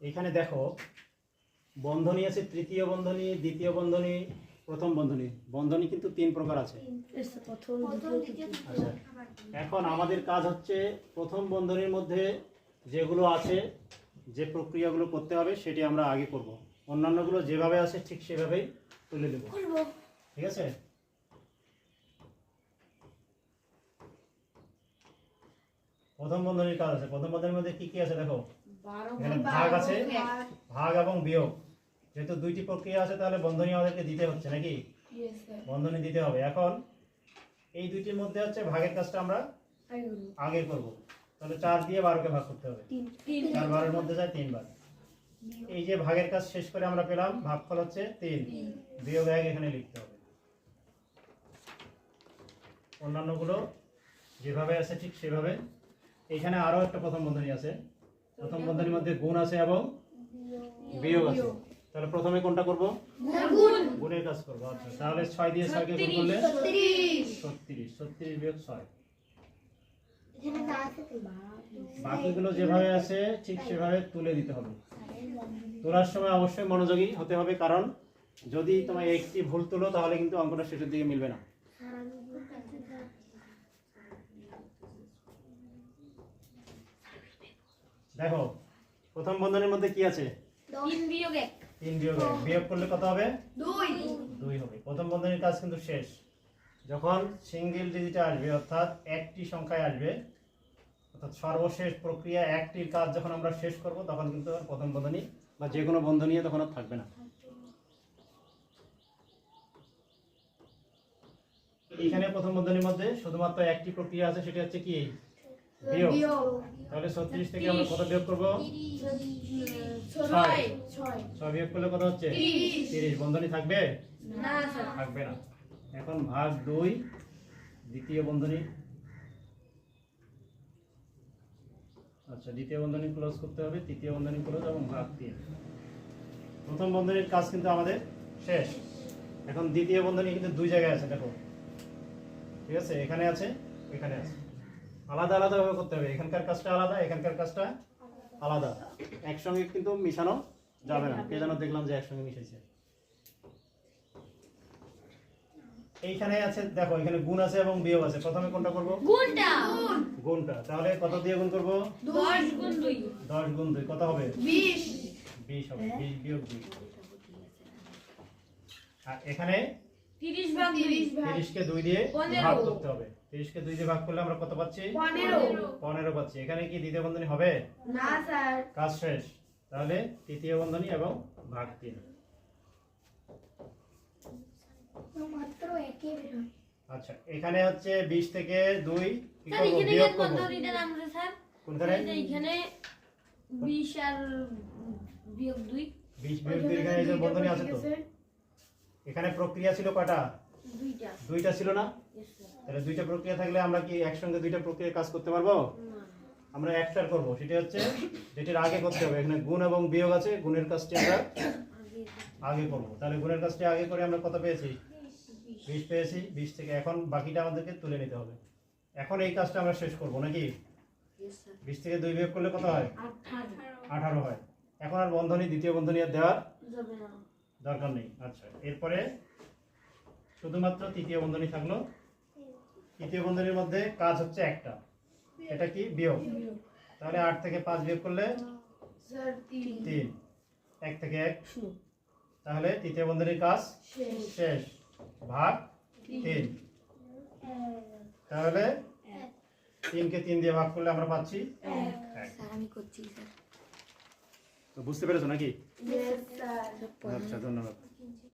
এখানে দেখো বন্ধনী আছে তৃতীয় বন্ধনী দ্বিতীয় বন্ধনী প্রথম বন্ধনী। বন্ধনী কিন্তু তিন প্রকার আছে। প্রথম দ্বিতীয় আচ্ছা। এখন আমাদের কাজ হচ্ছে প্রথম বন্ধনীর মধ্যে যেগুলো আছে যে প্রক্রিয়াগুলো করতে হবে সেটি আমরা আগে করব। অন্যান্যগুলো যেভাবে আছে ঠিক সেভাবেই তুলে দেব ঠিক আছে? প্রথম বন্ধনীর কাজ আছে। প্রথম বন্ধনীর মধ্যে কি কি আছে দেখো? এখানে ভাগ আছে। ভাগ এবং বিয়োগ। যেহেতু দুইটি প্রক্রিয়া আছে তাহলে বন্ধনী আমাদেরকে দিতে হচ্ছে নাকি? বন্ধনী দিতে হবে। এখন এই দুইটির মধ্যে হচ্ছে ভাগের কাজটা আমরা আগে করব। তাহলে চার দিয়ে বারোকে ভাগ করতে হবে। চার বারের মধ্যে যায় তিনবার। এই যে ভাগের কাজ শেষ করে আমরা পেলাম ভাগফল হচ্ছে তিন। বিয়োগ এক এখানে লিখতে হবে। অন্যান্যগুলো যেভাবে আছে ঠিক সেভাবে। এখানে আরও একটা প্রথম বন্ধনী আছে। প্রথম বন্ধনীর মধ্যে গুণ আছে এবং বিয়োগ আছে। তাহলে প্রথমে কোনটা করব? গুণের কাজ করব। আচ্ছা তাহলে ছয় দিয়ে ছয়কে গুণ করলে? ছত্রিশ। ছত্রিশ। বিয়োগ ছয়। বাকিগুলো যেভাবে আছে ঠিক সেভাবে তুলে দিতে হবে। তোলার সময় অবশ্যই মনোযোগী হতে হবে কারণ যদি তোমার একটি ভুল তুলো তাহলে কিন্তু অঙ্কটা শেষের দিকে মিলবে না। দেখো প্রথম বন্ধনের মধ্যে কি আছে? তিন বিয়োগ এক। তিন বিয়োগ এক। বিয়োগ করলে কত হবে? দুই। দুই হবে। প্রথম বন্ধনীর কাজ কিন্তু শেষ। যখন সিঙ্গেল ডিজিটে আসবে অর্থাৎ একটি সংখ্যায় আসবে অর্থাৎ সর্বশেষ প্রক্রিয়া একটির কাজ যখন আমরা শেষ করব তখন কিন্তু প্রথম বন্ধনী বা যে কোনো বন্ধনী তখন আর থাকবে না। এখানে প্রথম বন্ধনীর মধ্যে শুধুমাত্র একটি প্রক্রিয়া আছে সেটা হচ্ছে কি? বিয়োগ। তাহলে ছত্রিশ থেকে আমরা কত বিয়োগ করব? ছয়। বিয়োগ করলে কত হচ্ছে। তিরিশ। বন্ধনী থাকবে? থাকবে না। এখন ভাগ দুই দ্বিতীয় বন্ধনী। আচ্ছা দ্বিতীয় বন্ধনী ক্লোজ করতে হবে। তৃতীয় বন্ধনী ক্লোজ এবং ভাগ তিন। প্রথম বন্ধনীর কাজ কিন্তু আমাদের শেষ। এখন দ্বিতীয় বন্ধনী কিন্তু দুই জায়গায় আছে দেখো। ঠিক আছে? এখানে আছে এখানে আছে। আলাদা আলাদা ভাবে করতে হবে। এখানকার কাজটা আলাদা এখানকার কাজটা আলাদা। একসঙ্গে কিন্তু মিশানো যাবে না। কে যেন দেখলাম যে একসঙ্গে মিশেছে এইখানে আছে দেখো এখানে গুণ আছে এবং বিয়োগ আছে। প্রথমে কোনটা করব? গুণটা। গুণটা। তাহলে কত দিয়ে গুণ করব? দশ গুণ দুই। দশ গুণ দুই। কত হবে? বিশ। বিশ হবে। বিশ বিয়োগ দুই। আর এখানে তিরিশ ভাগ তিরিশ। তিরিশকে দুই দিয়ে ভাগ করতে হবে। তিরিশকে দুই দিয়ে ভাগ করলে আমরা কত পাচ্ছি? পনেরো। পাচ্ছি। এখানে কি দ্বিতীয় বন্ধনী হবে? না স্যার। কাজ শেষ। তাহলে তৃতীয় বন্ধনী এবং ভাগ তিন। মাত্র একই বেরোয় আচ্ছা এখানে হচ্ছে বিশ থেকে দুই কোনখানে? এখানে বিশ আর বিয়োগ দুই। বিশ বিয়োগ দুই এখানে যে বন্ধনী আছে তো। এখানে প্রক্রিয়া ছিল কয়টা? দুইটা। দুইটা ছিল না. তাহলে দুইটা প্রক্রিয়া থাকলে আমরা কি একসঙ্গে দুইটা প্রক্রিয়ার কাজ করতে পারব? আমরা একটার করব। সেটা হচ্ছে যেটির আগে করতে হবে। এখানে গুণ এবং বিয়োগ আছে। গুণের কাজটি আমরা আগে করব। তাহলে গুণের কাজটি আগে করে আমরা কত পেয়েছি? বিশ পেয়েছি। বিশ থেকে এখন বাকিটা আমাদেরকে তুলে নিতে হবে। এখন এই কাজটা আমরা শেষ করব নাকি. বিশ থেকে দুই বিয়োগ করলে কত হয়? আঠারো আঠারো হয়। এখন আর বন্ধনী দ্বিতীয় বন্ধনী আর দেওয়ার দরকার নেই। আচ্ছা এরপরে শুধুমাত্র তৃতীয় বন্ধনী থাকল। তৃতীয় বন্ধনীর মধ্যে কাজ হচ্ছে একটা। এটা কি? বিয়োগ। তাহলে আট থেকে পাঁচ বিয়োগ করলে তিন। এক থেকে এক। তাহলে তৃতীয় বন্ধনীর কাজ শেষ। ভাগ তিন। তাহলে তিনকে তিন দিয়ে ভাগ করলে আমরা পাচ্ছি এক। স্যার আমি করছি স্যার। তো বুঝতে পেরেছ নাকি? আচ্ছা ধন্যবাদ।